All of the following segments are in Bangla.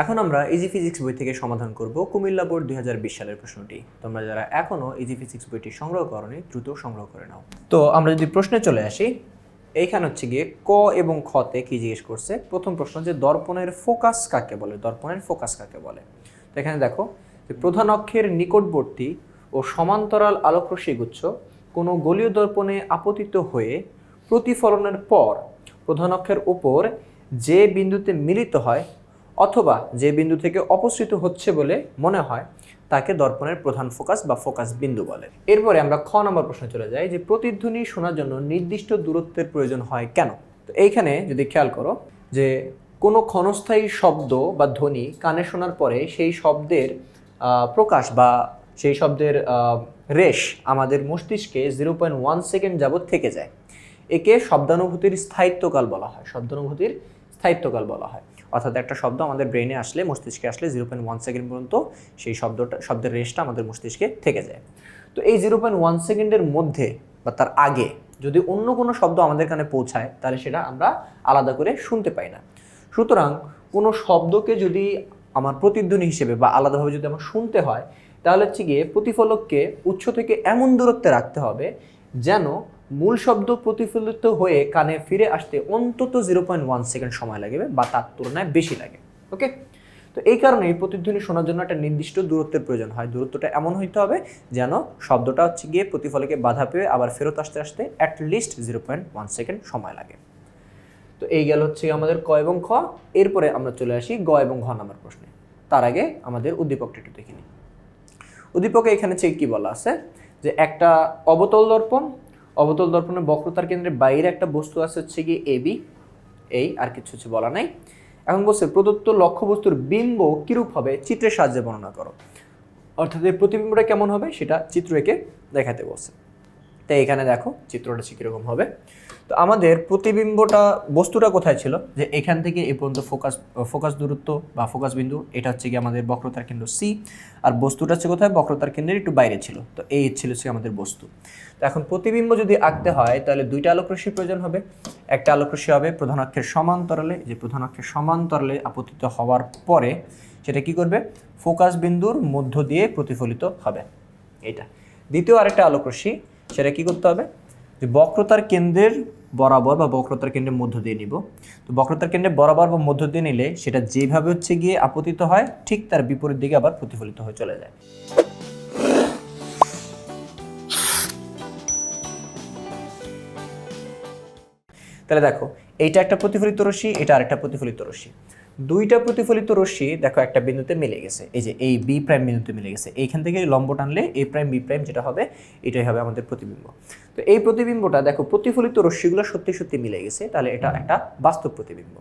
এখন আমরা ইজি ফিজিক্স বই থেকে সমাধান করব কুমিল্লা বোর্ড দুই হাজার বিশ সালের প্রশ্নটি। তোমরা যারা এখনও ইজি ফিজিক্স বইটি সংগ্রহ করনি, দ্রুত সংগ্রহ করে নাও। তো আমরা যদি প্রশ্নে চলে আসি, এইখানে হচ্ছে গিয়ে ক এবং খতে কি জিজ্ঞেস করছে? প্রথম প্রশ্ন যে দর্পণের ফোকাস কাকে বলে? দর্পণের ফোকাস কাকে বলে? তো এখানে দেখো, যে প্রধান অক্ষের নিকটবর্তী ও সমান্তরাল আলোকরশ্মি গুচ্ছ কোনো গলীয় দর্পণে আপতিত হয়ে প্রতিফলনের পর প্রধান অক্ষের উপর যে বিন্দুতে মিলিত হয় অথবা যে বিন্দু থেকে অপসৃত হচ্ছে বলে মনে হয়, তাকে দর্পণের প্রধান ফোকাস বা ফোকাস বিন্দু বলে। এরপরে আমরা খ নম্বর প্রশ্নে চলে যাই, যে প্রতিধ্বনি শোনার জন্য নির্দিষ্ট দূরত্বের প্রয়োজন হয় কেন? তো এইখানে যদি খেয়াল করো, যে কোনো ক্ষণস্থায়ী শব্দ বা ধ্বনি কানে শোনার পরে সেই শব্দের প্রকাশ বা সেই শব্দের রেশ আমাদের মস্তিষ্কে জিরো পয়েন্ট ওয়ান সেকেন্ড যাবৎ থেকে যায়। একে শব্দানুভূতির স্থায়িত্বকাল বলা হয়। শব্দানুভূতির স্থায়িত্বকাল বলা হয়। অর্থাৎ একটা শব্দ আমাদের ব্রেনে আসলে, মস্তিষ্কে আসলে জিরো পয়েন্ট ওয়ান সেকেন্ড পর্যন্ত সেই শব্দটা, শব্দের রেশটা আমাদের মস্তিষ্কে থেকে যায়। তো এই জিরো পয়েন্ট ওয়ান সেকেন্ডের মধ্যে বা তার আগে যদি অন্য কোনো শব্দ আমাদের কানে পৌঁছায়, তাহলে সেটা আমরা আলাদা করে শুনতে পাই না। সুতরাং কোনো শব্দকে যদি আমার প্রতিধ্বনি হিসেবে বা আলাদাভাবে যদি আমার শুনতে হয়, তাহলে হচ্ছে গিয়ে প্রতিফলককে উৎস থেকে এমন দূরত্বে রাখতে হবে যেন মূল শব্দ প্রতিফলিত হয়ে কানে ফিরে আসতে অন্তত জিরো পয়েন্ট ওয়ান সেকেন্ড সময় লাগবে বা তার তুলনায় বেশি লাগে ওকে তো এই কারণে এই প্রতিধ্বনি শোনার জন্য একটা নির্দিষ্ট দূরত্বের প্রয়োজন হয়। দূরত্বটা এমন হইতে হবে যেন শব্দটা হচ্ছে গিয়ে প্রতিফলকে বাধা পেয়ে আবার ফেরত আসতে আসতে at least zero point one second সময় লাগে। তো এই গেল হচ্ছে আমাদের ক এবং খ। এরপরে আমরা চলে আসি গ এবং ঘ নাম্বার প্রশ্নে। তার আগে আমাদের উদ্দীপকটা একটু দেখে নিই। উদ্দীপকে এখানে চেক কি বলা আছে? যে একটা অবতল দর্পণ অবতল দর্পণের বক্রতার কেন্দ্রের বাইরে একটা বস্তু আছে হচ্ছে কি এবি এই আর কিছু হচ্ছে বলা নাই। এখন বলছে, প্রদত্ত লক্ষ্য বস্তুর বিম্ব কিরূপ হবে? চিত্রের সাহায্যে বর্ণনা করো। অর্থাৎ এই প্রতিবিম্বটা কেমন হবে? সেটা চিত্র এঁকে দেখাতে বলছে। তাই এখানে দেখো চিত্রটা ঠিক কীরকম হবে। তো আমাদের প্রতিবিম্বটা বস্তুটা কোথায় ছিল? যে এখান থেকে এই পর্যন্ত ফোকাস ফোকাস দূরত্ব বা ফোকাস বিন্দু, এটা হচ্ছে কি আমাদের বক্রতার কেন্দ্র সি আর বস্তুটা হচ্ছে কোথায়? বক্রতার কেন্দ্রের একটু বাইরে ছিল। তো এই ছিল হচ্ছে আমাদের বস্তু। তো এখন প্রতিবিম্ব যদি আঁকতে হয়, তাহলে দুইটা আলোকরশ্মির প্রয়োজন হবে। একটা আলোকরশ্মি হবে প্রধান অক্ষের সমান্তরালে। যে প্রধান অক্ষের সমান্তরালে আপতিত হওয়ার পরে সেটা কি করবে? ফোকাস বিন্দুর মধ্য দিয়ে প্রতিফলিত হবে। এটা দ্বিতীয় আরেকটা আলোকরশ্মি সেটা কি করতে হবে? যে বক্রতার কেন্দ্রের বরাবর বা বক্রতার কেন্দ্রের মধ্য দিয়ে নিব। তো বক্রতার কেন্দ্রের বরাবর বা মধ্য দিয়ে নিলে সেটা যেভাবে হচ্ছে গিয়ে আপতিত হয়, ঠিক তার বিপরীত দিকে আবার প্রতিফলিত হয়ে চলে যায়। তাহলে দেখো, এইটা একটা প্রতিফলিত রশ্মি, এটা আরেকটা প্রতিফলিত রশ্মি। দুইটা প্রতিফলিত রশ্মি দেখো একটা বিন্দুতে মিলে গেছে। এই যে এই বি প্রাইম বিন্দুতে মিলে গেছে। এইখান থেকে লম্ব টানলে এ প্রাইম বি প্রাইম যেটা হবে, এটাই হবে আমাদের প্রতিবিম্ব। তো এই প্রতিবিম্বটা দেখো, প্রতিফলিত রশ্মিগুলো সত্যি সত্যি মিলে গেছে, তাহলে এটা একটা বাস্তব প্রতিবিম্ব।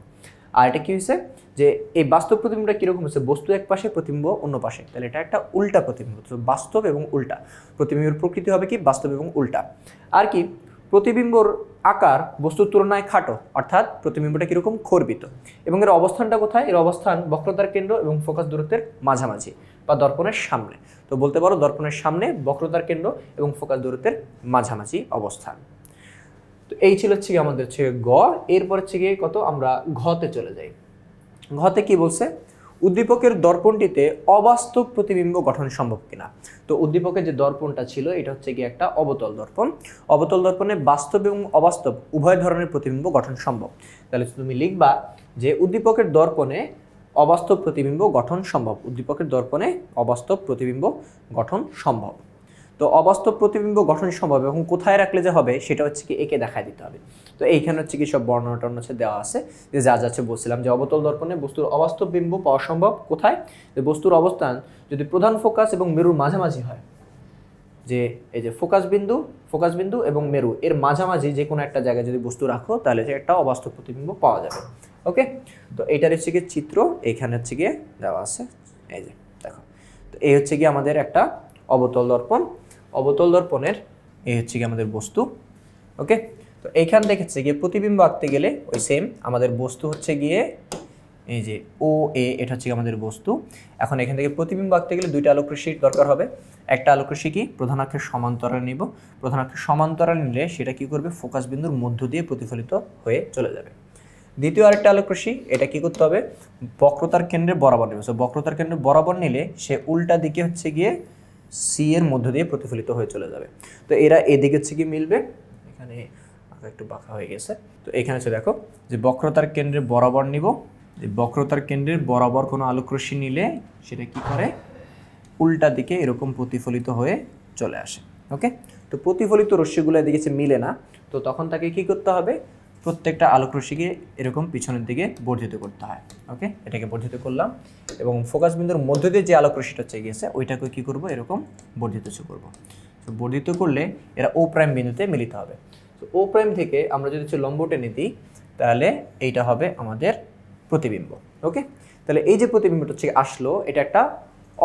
আর এটা কি হয়েছে? যে এই বাস্তব প্রতিবিম্বটা কীরকম হচ্ছে বস্তু এক পাশে, প্রতিবিম্ব অন্য পাশে। তাহলে এটা একটা উল্টা প্রতিবিম্ব। তো বাস্তব এবং উল্টা। প্রতিবিম্বের প্রকৃতি হবে কি? বাস্তব এবং উল্টা। আর কি? প্রতিবিম্বর আকার বস্তুর তুলনায় খাটো, অর্থাৎ প্রতিবিম্বটা কীরকম খর্বিত। এবং এর অবস্থানটা কোথায়? এর অবস্থান বক্রতার কেন্দ্র এবং ফোকাস দূরত্বের মাঝামাঝি বা দর্পণের সামনে। তো বলতে পারো দর্পণের সামনে, বক্রতার কেন্দ্র এবং ফোকাস দূরত্বের মাঝামাঝি অবস্থান। তো এই ছিল হচ্ছে গিয়ে আমাদের হচ্ছে গ। এরপর হচ্ছে গিয়ে কত? আমরা ঘতে চলে যাই। ঘতে কি বলছে? উদ্দীপকের দর্পণটিতে অবাস্তব প্রতিবিম্ব গঠন সম্ভব কিনা? তো উদ্দীপকের যে দর্পণটা ছিল, এটা হচ্ছে গিয়ে একটা অবতল দর্পণ। অবতল দর্পণে বাস্তব এবং অবাস্তব উভয় ধরনের প্রতিবিম্ব গঠন সম্ভব। তাহলে তুমি লিখবা যে উদ্দীপকের দর্পণে অবাস্তব প্রতিবিম্ব গঠন সম্ভব। উদ্দীপকের দর্পণে অবাস্তব প্রতিবিম্ব গঠন সম্ভব। তো অবাস্তব প্রতিবিম্ব গঠন সম্ভব এবং কোথায় রাখলে যে হবে সেটা হচ্ছে কি একে দেখায় দিতে হবে। তো এইখানে হচ্ছে কি সব বর্ণনা টর্ণনা হচ্ছে দেওয়া আছে যে যা যাচ্ছে বলছিলাম যে অবতল দর্পণে বস্তুর অবাস্তব বিম্ব পাওয়া সম্ভব কোথায়? যে বস্তুর অবস্থান যদি প্রধান ফোকাস এবং মেরুর মাঝামাঝি হয়, যে এই যে ফোকাস বিন্দু ফোকাস বিন্দু এবং মেরু, এর মাঝামাঝি যে কোনো একটা জায়গায় যদি বস্তু রাখো তাহলে যে একটা অবাস্তব প্রতিবিম্ব পাওয়া যাবে। ওকে? তো এইটার হচ্ছে গিয়ে চিত্র, এইখানে হচ্ছে গিয়ে দেওয়া আছে। এই যে, দেখো। তো এই হচ্ছে গিয়ে আমাদের একটা অবতল দর্পণ। অবতল দর্পণের এই হচ্ছে গিয়ে আমাদের বস্তু, ওকে? তো এইখান থেকে হচ্ছে গিয়ে প্রতিবিম্ব আঁকতে গেলে ওই সেম আমাদের বস্তু হচ্ছে গিয়ে এই যে ও এ এটা হচ্ছে আমাদের বস্তু। এখন এখান থেকে প্রতিবিম্ব আঁকতে গেলে দুইটা আলোকরশ্মির দরকার হবে। একটা আলোকরশ্মি কি? প্রধান অক্ষের সমান্তরাল নিব। প্রধান অক্ষের সমান্তরাল নিলে সেটা কি করবে? ফোকাস বিন্দুর মধ্য দিয়ে প্রতিফলিত হয়ে চলে যাবে। দ্বিতীয় আরেকটা আলোক রশ্মি এটা কি করতে হবে? বক্রতার কেন্দ্রে বরাবর নেবে। সো বক্রতার কেন্দ্রে বরাবর নিলে সে উল্টা দিকে হচ্ছে গিয়ে সি এর মধ্য দিয়ে প্রতিফলিত হয়ে চলে যাবে। তো এরা এদিকে থেকে মিলবে? এখানে একটু বাঁকা হয়ে গেছে। তো এখানে হচ্ছে দেখো যে বক্রতার কেন্দ্রে বরাবর নিব। যে বক্রতার কেন্দ্রের বরাবর কোনো আলোক রশ্মি নিলে সেটা কি করে? উল্টা দিকে এরকম প্রতিফলিত হয়ে চলে আসে। ওকে তো প্রতিফলিত রশ্মিগুলো এদিকে মিলে না। তো তখন তাকে কি করতে হবে? প্রত্যেকটা আলোক রশ্মিকে এরকম পিছনের দিকে বর্ধিত করতে হয় ওকে এটাকে বর্ধিত করলাম এবং ফোকাস বিন্দুর মধ্য দিয়ে যে আলোক রশ্মিটা হচ্ছে গিয়েছে, ওইটাকে কী করব? এরকম বর্ধিত করব। তো বর্ধিত করলে এরা ও প্রাইম বিন্দুতে মিলিত হবে। তো ও প্রাইম থেকে আমরা যদি হচ্ছে লম্ব টেনে তাহলে এইটা হবে আমাদের প্রতিবিম্ব ওকে তাহলে এই যে প্রতিবিম্বটা হচ্ছে আসলো, এটা একটা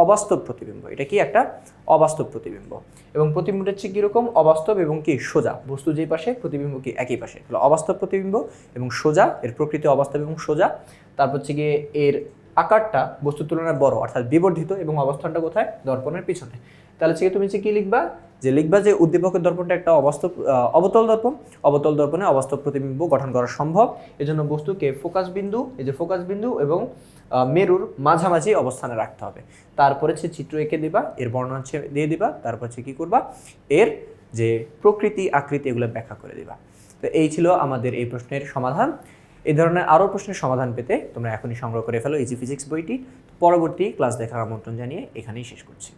অবাস্তব প্রতিবিম্ব। এটা কি একটা অবাস্তব প্রতিবিম্ব? এবং প্রতিবিম্বটা হচ্ছে কীরকম? অবাস্তব এবং কি? সোজা। বস্তু যেই পাশে, প্রতিবিম্ব কি? একই পাশে। অবাস্তব প্রতিবিম্ব এবং সোজা, এর প্রকৃতি অবাস্তব এবং সোজা। তারপর হচ্ছে গিয়ে এর আকারটা বস্তুর তুলনায় বড়, অর্থাৎ বিবর্ধিত এবং অবস্থানটা কোথায়? দর্পণের পিছনে। তাহলে গিয়ে তুমি হচ্ছে কি লিখবা? যে লিখবা যে উদ্দীপকের দর্পণটা একটা অবাস্তব অবতল দর্পণ। অবতল দর্পণে অবাস্তব প্রতিবিম্ব গঠন করা সম্ভব। এজন্য বস্তুকে ফোকাস বিন্দু, এই যে ফোকাস বিন্দু এবং মেরুর মাঝামাঝি অবস্থানে রাখতে হবে। তারপরে হচ্ছে চিত্র এঁকে দিবা, এর বর্ণনা দিয়ে দিবা, তারপর হচ্ছে কী করবা? এর যে প্রকৃতি আকৃতি এগুলো ব্যাখ্যা করে দিবা। তো এই ছিল আমাদের এই প্রশ্নের সমাধান। এই ধরনের আরও প্রশ্নের সমাধান পেতে তোমরা এখনই সংগ্রহ করে ফেলো ইজি ফিজিক্স বইটি। পরবর্তী ক্লাস দেখার আমন্ত্রণ জানিয়ে এখানেই শেষ করছি।